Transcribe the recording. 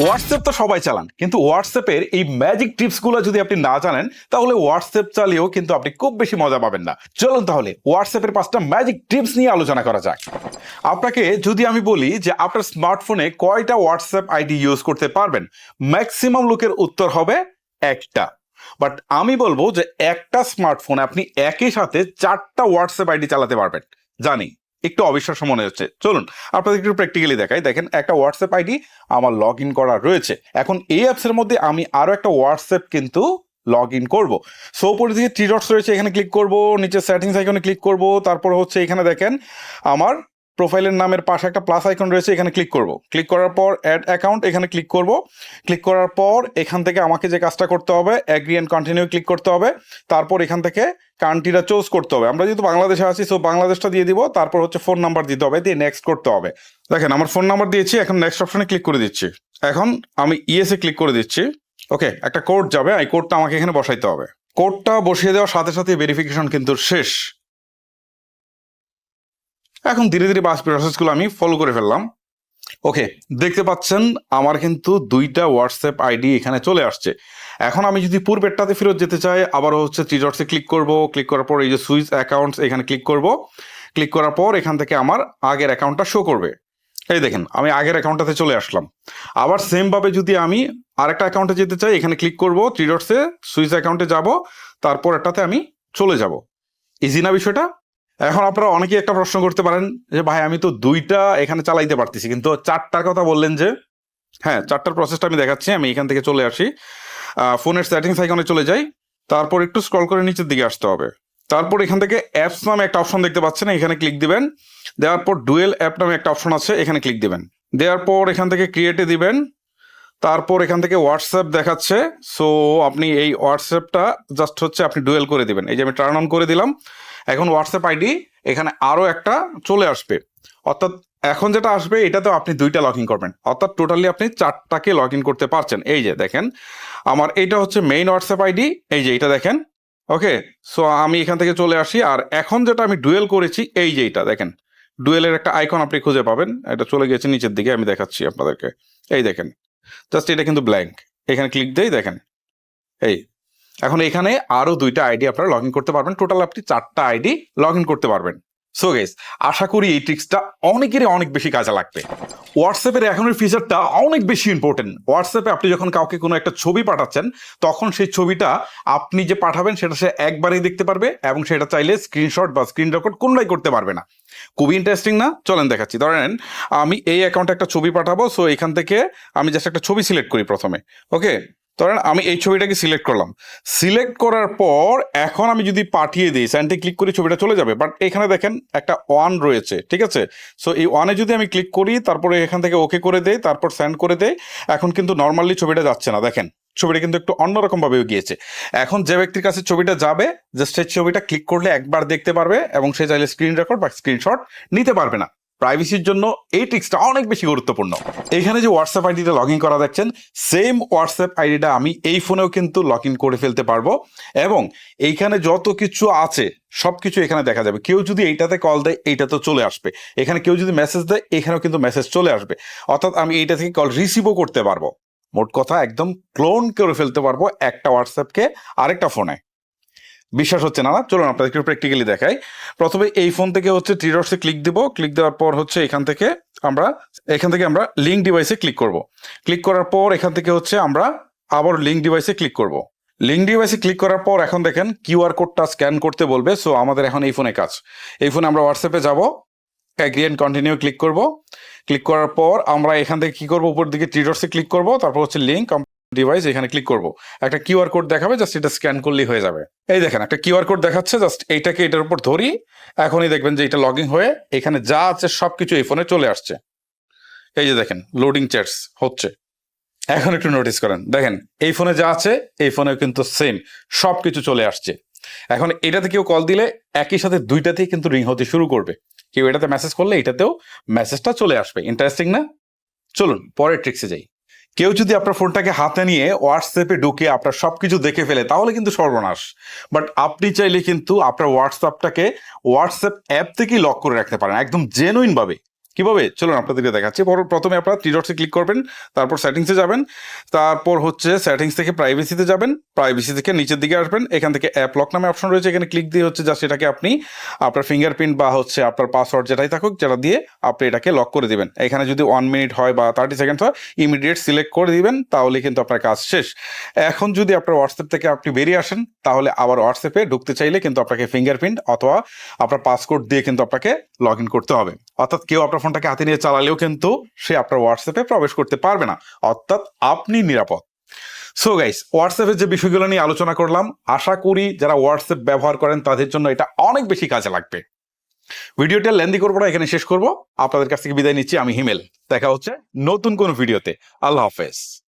WhatsApp তো সবাই চালান, কিন্তু হোয়াটসঅ্যাপের এই ম্যাজিক টিপসগুলো যদি আপনি না জানেন, তাহলে হোয়াটসঅ্যাপ চালিয়েও কিন্তু আপনি খুব বেশি মজা পাবেন না। চলুন তাহলে হোয়াটসঅ্যাপের পাঁচটা ম্যাজিক টিপস নিয়ে আলোচনা করা যাক। আপনাকে যদি আমি বলি যে আপনার স্মার্টফোনে কয়টা হোয়াটসঅ্যাপ আইডি ইউজ করতে পারবেন ম্যাক্সিমাম লোকের উত্তর হবে একটা। বাট আমি বলব যে একটা স্মার্টফোনে আপনি একই সাথে চারটা হোয়াটসঅ্যাপ আইডি চালাতে পারবেন। জানি। একটু অবিশ্বাস্য মনে হচ্ছে। চলুন আপনাদের একটু প্র্যাকটিক্যালি দেখাই। দেখেন, একটা হোয়াটসঅ্যাপ আইডি আমার লগ ইন করা রয়েছে। এখন এই অ্যাপসের মধ্যে আমি আরও একটা হোয়াটসঅ্যাপ কিন্তু লগ ইন করব। সো উপরে দিকে থ্রি ডটস রয়েছে, এখানে ক্লিক করব নিচে সেটিংস আইকনে ক্লিক করব, তারপর হচ্ছে এখানে দেখেন, আমার প্রোফাইলের নামের পাশে একটা প্লাস আইকন রয়েছে, এখানে ক্লিক করব। ক্লিক করার পর অ্যাড অ্যাকাউন্ট এখানে ক্লিক করব। ক্লিক করার পর এখান থেকে আমাকে যে কাজটা করতে হবে অ্যাগ্রি অ্যান্ড কন্টিনিউ ক্লিক করতে হবে। তারপর এখান থেকে কান্ট্রিটা চুজ করতে হবে। আমরা যেহেতু বাংলাদেশে আছি সো বাংলাদেশটা দিয়ে দিব, তারপর হচ্ছে ফোন নাম্বার দিতে হবে, দিয়ে নেক্সট করতে হবে। দেখেন, আমার ফোন নাম্বার দিয়েছি, এখন নেক্সট অপশনে ক্লিক করে দিচ্ছি। এখন আমি ইএসএ ক্লিক করে দিচ্ছি। ওকে একটা কোড যাবে, এই কোডটা আমাকে এখানে বসাইতে হবে। কোডটা বসিয়ে দেওয়ার সাথে সাথে ভেরিফিকেশন কিন্তু শেষ। এখন ধীরে ধীরে বাস প্রসেসগুলো আমি ফলো করে ফেললাম। ওকে দেখতে পাচ্ছেন আমার কিন্তু দুইটা হোয়াটসঅ্যাপ আইডি এখানে চলে আসছে। এখন আমি যদি পূর্বেরটাতে ফেরত যেতে চাই, আবারও হচ্ছে থ্রি ক্লিক করব। ক্লিক করার পর এই যে সুইচ অ্যাকাউন্টস এখানে ক্লিক করব। ক্লিক করার পর এখান থেকে আমার আগের অ্যাকাউন্টটা শো করবে। এই দেখেন, আমি আগের অ্যাকাউন্টটাতে চলে আসলাম। আবার সেমভাবে যদি আমি আরেকটা অ্যাকাউন্টে যেতে চাই, এখানে ক্লিক করব থ্রি সুইচ অ্যাকাউন্টে যাব, তারপর একটাতে আমি চলে যাব। ইজি না বিষয়টা? এখন আপনারা অনেকেই একটা প্রশ্ন করতে পারেন যে, ভাই, আমি তো দুইটা এখানে চালাইতে পারতেছি, কিন্তু চারটার কথা বললেন যে হ্যাঁ চারটার প্রসেসটা আমি দেখাচ্ছি, আমি এখান থেকে চলে আসি। ফোনের সেটিংস আইকনে চলে যাই, তারপর একটু স্ক্রল করে নিচের দিকে আসতে হবে। তারপর এখান থেকে অ্যাপস নামে একটা অপশন দেখতে পাচ্ছেন, এখানে ক্লিক দিবেন। দেওয়ার পর ডুয়েল অ্যাপ নামে একটা অপশন আছে, এখানে ক্লিক দিবেন। দেওয়ার পর এখান থেকে ক্রিয়েটে দিবেন। তারপর এখান থেকে হোয়াটসঅ্যাপ দেখাচ্ছে। সো আপনি এই হোয়াটসঅ্যাপটা জাস্ট হচ্ছে আপনি ডুয়েল করে দিবেন। এই যে আমি টার্ন অন করে দিলাম। এখন হোয়াটসঅ্যাপ আইডি এখানে আরও একটা চলে আসবে। অর্থাৎ এখন যেটা আসবে, এটাতেও আপনি দুইটা লগ ইন করবেন। অর্থাৎ টোটালি আপনি চারটাকে লগ ইন করতে পারছেন। এই যে দেখেন, আমার এইটা হচ্ছে মেইন হোয়াটসঅ্যাপ আইডি এই যে এটা দেখেন। ওকে সো আমি এখান থেকে চলে আসি। আর এখন যেটা আমি ডুয়েল করেছি, এই যে এটা দেখেন। ডুয়েলের একটা আইকন আপনি খুঁজে পাবেন। এটা চলে গেছে নিচের দিকে, আমি দেখাচ্ছি আপনাদেরকে। এই দেখেন। জাস্ট এটা কিন্তু ব্ল্যাঙ্ক এখানে ক্লিক দিয়েই দেখেন। এই। এখন এখানে আরও দুইটা আইডি আপনারা লগ করতে পারবেন। টোটাল আপনি চারটা আইডি লগ করতে পারবেন। সো গেস আশা করি এই ট্রিক্সটা অনেকেরই অনেক বেশি কাজে লাগবে। হোয়াটসঅ্যাপের এখনের ফিচারটা অনেক বেশি ইম্পর্টেন্ট হোয়াটসঅ্যাপে আপনি যখন কাউকে কোনো একটা ছবি পাঠাচ্ছেন, তখন সেই ছবিটা আপনি যে পাঠাবেন, সেটা সে একবারেই দেখতে পারবে এবং সেটা চাইলে স্ক্রিনশট বা স্ক্রিন রেকর্ড কোনোটাই করতে পারবে না। খুবই ইন্টারেস্টিং না? চলেন দেখাচ্ছি। ধরেন, আমি এই অ্যাকাউন্টে একটা ছবি পাঠাবো সো এখান থেকে আমি জাস্ট একটা ছবি সিলেক্ট করি প্রথমে। ওকে ধরেন আমি এই ছবিটাকে সিলেক্ট করলাম। সিলেক্ট করার পর এখন আমি যদি পাঠিয়ে দিই স্যান্ডে ক্লিক করি ছবিটা চলে যাবে। বাট এখানে দেখেন একটা ওয়ান রয়েছে, ঠিক আছে? সো এই ওয়ানে যদি আমি ক্লিক করি, তারপরে এখান থেকে ওকে করে দেই, তারপর সেন্ড করে দেই, এখন কিন্তু নর্মালি ছবিটা যাচ্ছে না। দেখেন, ছবিটা কিন্তু একটু অন্যরকম ভাবে গিয়েছে। এখন যে ব্যক্তির কাছে ছবিটা যাবে জাস্ট সেই ছবিটা ক্লিক করলে একবার দেখতে পারবে এবং সে চাইলে স্ক্রিন রেকর্ড বা স্ক্রিনশট নিতে পারবে না। প্রাইভেসির জন্য এই ট্রিক্সটা অনেক বেশি গুরুত্বপূর্ণ। এখানে যে হোয়াটসঅ্যাপ আইডিটা লগ ইন করা দেখছেন সেম হোয়াটসঅ্যাপ আইডিটা আমি এই ফোনেও কিন্তু লগ ইন করে ফেলতে পারব এবং এইখানে যত কিছু আছে সব কিছু এখানে দেখা যাবে। কেউ যদি এইটাতে কল দেয় এইটাতে চলে আসবে। এখানে কেউ যদি মেসেজ দেয়, এখানেও কিন্তু মেসেজ চলে আসবে। অর্থাৎ আমি এইটা থেকে কল রিসিভও করতে পারব। মোট কথা একদম ক্লোন করে ফেলতে পারব একটা হোয়াটসঅ্যাপকে আরেকটা ফোনে বিশ্বাস হচ্ছে না। না চলুন আপনাদের একটু প্র্যাকটিক্যালি দেখাই। প্রথমে এই ফোন থেকে হচ্ছে থ্রি ডটসে ক্লিক দিব। ক্লিক দেওয়ার পর হচ্ছে এখান থেকে আমরা, এখান থেকে আমরা লিঙ্ক ডিভাইসে ক্লিক করব। ক্লিক করার পর এখান থেকে হচ্ছে আমরা আবার লিঙ্ক ডিভাইসে ক্লিক করব। লিঙ্ক ডিভাইসে ক্লিক করার পর এখন দেখেন কিউআর কোডটা স্ক্যান করতে বলবে। সো আমাদের এখন এই ফোনে কাজ। এই ফোনে আমরা হোয়াটসঅ্যাপে যাব। অ্যাগ্রিয়েন্ট কন্টিনিউ ক্লিক করব। ক্লিক করার পর আমরা এখান থেকে কি করব? উপর দিকে থ্রি ডটসে ক্লিক করব। তারপর হচ্ছে লিঙ্ক ডিভাইস এখানে ক্লিক করব। একটা কিউআর কোড দেখাবে জাস্ট এটা স্ক্যান করলেই হয়ে যাবে। এই দেখেন, একটা কিউআর কোড দেখাচ্ছে জাস্ট এইটাকে এটার উপর ধরি, এখনই দেখবেন যে এটা লগ হয়ে এখানে যা আছে সবকিছু এই ফোনে চলে আসছে। এই যে দেখেন লোডিং চ্যাটস হচ্ছে। এখন একটু নোটিস করেন, দেখেন, এই ফোনে যা আছে, এই ফোনে কিন্তু সেম সব কিছু চলে আসছে। এখন এটাতে কেউ কল দিলে একই সাথে দুইটাতেই কিন্তু রিং হতে শুরু করবে। কেউ এটাতে মেসেজ করলে এটাতেও মেসেজটা চলে আসবে। ইন্টারেস্টিং না? চলুন, পরের ট্রিক্সে যাই। কেউ যদি আপনার ফোনটাকে হাতে নিয়ে হোয়াটসঅ্যাপে ঢুকে আপনার সব কিছু দেখে ফেলে, তাহলে কিন্তু সর্বনাশ। বাট আপনি চাইলে কিন্তু আপনার হোয়াটসঅ্যাপটাকে হোয়াটসঅ্যাপ অ্যাপ থেকেই লক করে রাখতে পারেন, একদম জেনুইন ভাবে। কীভাবে? চলুন আপনাদেরকে দেখাচ্ছি। পর- প্রথমে আপনারা থ্রি ডটসে ক্লিক করবেন, তারপর সেটিংসে যাবেন, তারপর হচ্ছে সেটিংস থেকে প্রাইভেসিতে যাবেন প্রাইভেসি থেকে নিচের দিকে আসবেন, এখান থেকে অ্যাপ লক নামে অপশন রয়েছে, এখানে ক্লিক দিয়ে হচ্ছে যা সেটাকে আপনি আপনার ফিঙ্গারপ্রিন্ট বা হচ্ছে আপনার পাসওয়ার্ড যেটাই থাকুক, যেটা দিয়ে আপনি এটাকে লক করে দিবেন। এখানে যদি ওয়ান মিনিট হয় বা থার্টি সেকেন্ড হয় ইমিডিয়েট সিলেক্ট করে দিবেন, তাহলে কিন্তু আপনার কাজ শেষ। এখন যদি আপনার হোয়াটসঅ্যাপ থেকে আপনি বেরিয়ে আসেন, তাহলে আবার হোয়াটসঅ্যাপে ঢুকতে চাইলে কিন্তু আপনাকে ফিঙ্গারপ্রিন্ট অথবা আপনার পাসকোড দিয়ে কিন্তু আপনাকে লগ ইন করতে হবে। অর্থাৎ কেউ আপনার ফোনটাকে হাতে নিয়ে চালালেও কিন্তু সে আপনার হোয়াটসঅ্যাপে প্রবেশ করতে পারবে না। অর্থাৎ আপনি নিরাপদ। সো গাইস হোয়াটসঅ্যাপের যে বিষয়গুলো নিয়ে আলোচনা করলাম, আশা করি যারা হোয়াটসঅ্যাপ ব্যবহার করেন তাদের জন্য এটা অনেক বেশি কাজে লাগবে। ভিডিওটা লেন্দি করব না, এখানে শেষ করব। আপনাদের কাছ থেকে বিদায় নিচ্ছি, আমি হিমেল। দেখা হচ্ছে নতুন কোন ভিডিওতে। আল্লাহ হাফেজ।